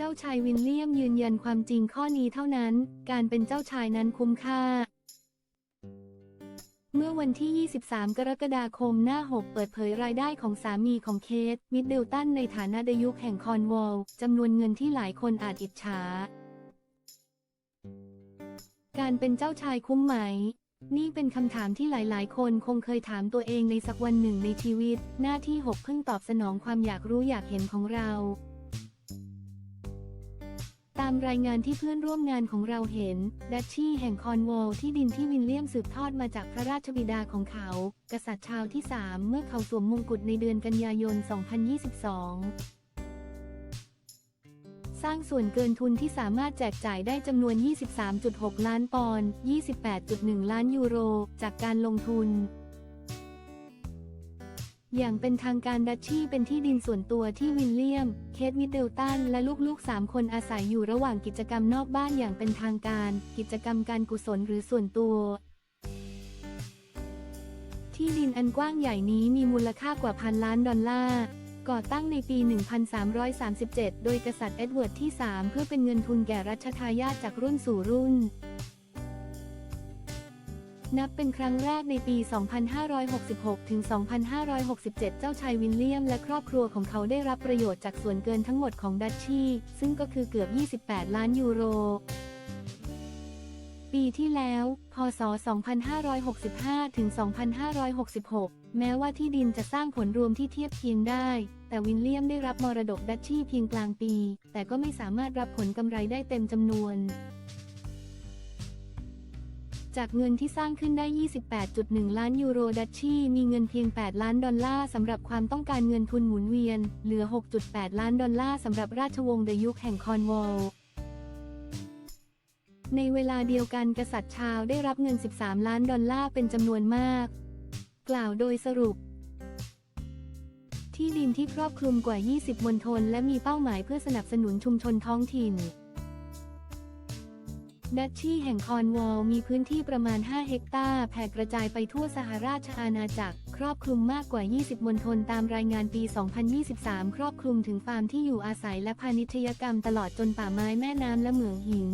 จ้าชายวินเลียมยืนยันความจริงข้อนี้เท่านั้น การเป็นเจ้าชายนั้นคุ้มค่า เมื่อวันที่ 23 กรกฎาคมหน้า 6 เปิดเผยรายได้ของสามีของเคท มิดเดลตันในฐานะดยุคแห่งคอนวอลจำนวนเงินที่หลายคนอาจอิจฉา การเป็นเจ้าชายคุ้มไหม นี่เป็นคำถามที่หลายๆ คนคงเคยถามตัวเองในสักวันหนึ่งในชีวิต หน้าที่ 6 เพิ่งตอบสนองความอยากรู้อยากเห็นของเราามรายงานที่เพื่อนร่วมงานของเราเห็น ดัชชี่แห่งคอนวอลที่ดินที่วินเลียมสืบทอดมาจากพระราชบิดาของเขา กษัตริย์ชาวที่ 3 เมื่อเขาสวมมงกุฎในเดือนกันยายน 2022 สร้างส่วนเกินทุนที่สามารถแจกจ่ายได้จำนวน 23.6 ล้านปอนด์ 28.1 ล้านยูโร จากการลงทุน อย่างเป็นทางการดัชชี่เป็นที่ดินส่วนตัวที่วิลเลียม เคทมิดเดลตัน และลูกๆ 3 คนอาศัยอยู่ระหว่างกิจกรรมนอกบ้านอย่างเป็นทางการ กิจกรรมการกุศลหรือส่วนตัว ที่ดินอันกว้างใหญ่นี้มีมูลค่ากว่าพันล้านดอลลาร์ก่อตั้งในปี 1337 โดยกษัตริย์เอ็ดเวิร์ดที่ 3 เพื่อเป็นเงินทุนแก่รัชทายาทจากรุ่นสู่รุ่น นับเป็นครั้งแรกในปี 2566 ถึง 2567 เจ้าชายวิลเลียมและครอบครัวของเขาได้รับประโยชน์จากส่วนเกินทั้งหมดของดัชชีซึ่งก็คือเกือบ 28 ล้านยูโร ปีที่แล้ว พศ 2565 ถึง 2566 แม้ว่าที่ดินจะสร้างผลรวมที่เทียบเคียงได้ แต่วิลเลียมได้รับมรดกดัชชีเพียงกลางปี แต่ก็ไม่สามารถรับผลกำไรได้เต็มจำนวน จากเงินที่สร้างขึ้นได้ 28.1 ล้านยูโรดัชชีมีเงินเพียง 8 ล้านดอลลาร์สำหรับความต้องการเงินทุนหมุนเวียน เหลือ 6.8 ล้านดอลลาร์สำหรับราชวงศ์เดยุคแห่งคอนวอลในเวลาเดียวกันกษัตริย์ชาวได้รับเงิน 13 ล้านดอลลาร์เป็นจำนวนมาก กล่าวโดยสรุป ที่ดินที่ครอบคลุมกว่า 20 มณฑลและมีเป้าหมายเพื่อสนับสนุนชุมชนท้องถิ่น ดัชชี่แห่งคอนวอลมีพื้นที่ประมาณ 5 เฮกตาร์แผ่กระจายไปทั่วสหราชอาณาจักร ครอบคลุมมากกว่า 20 มณฑลตามรายงานปี 2023 ครอบคลุมถึงฟาร์มที่อยู่อาศัยและพาณิชยกรรมตลอดจนป่าไม้แม่น้ำและเหมืองหิน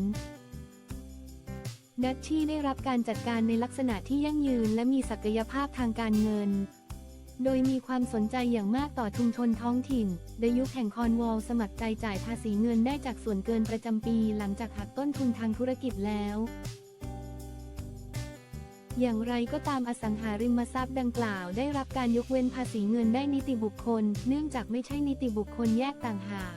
ดัชชี่ได้รับการจัดการในลักษณะที่ยั่งยืนและมีศักยภาพทางการเงิน โดยมีความสนใจอย่างมากต่อชุมชนท้องถิ่นในยุคแห่งคอนวอลสมัครใจจ่ายภาษีเงินได้จากส่วนเกินประจำปีหลังจากหักต้นทุนทางธุรกิจแล้ว อย่างไรก็ตามอสังหาริมทรัพย์ดังกล่าว ได้รับการยกเว้นภาษีเงินได้นิติบุคคล เนื่องจากไม่ใช่นิติบุคคลแยกต่างหาก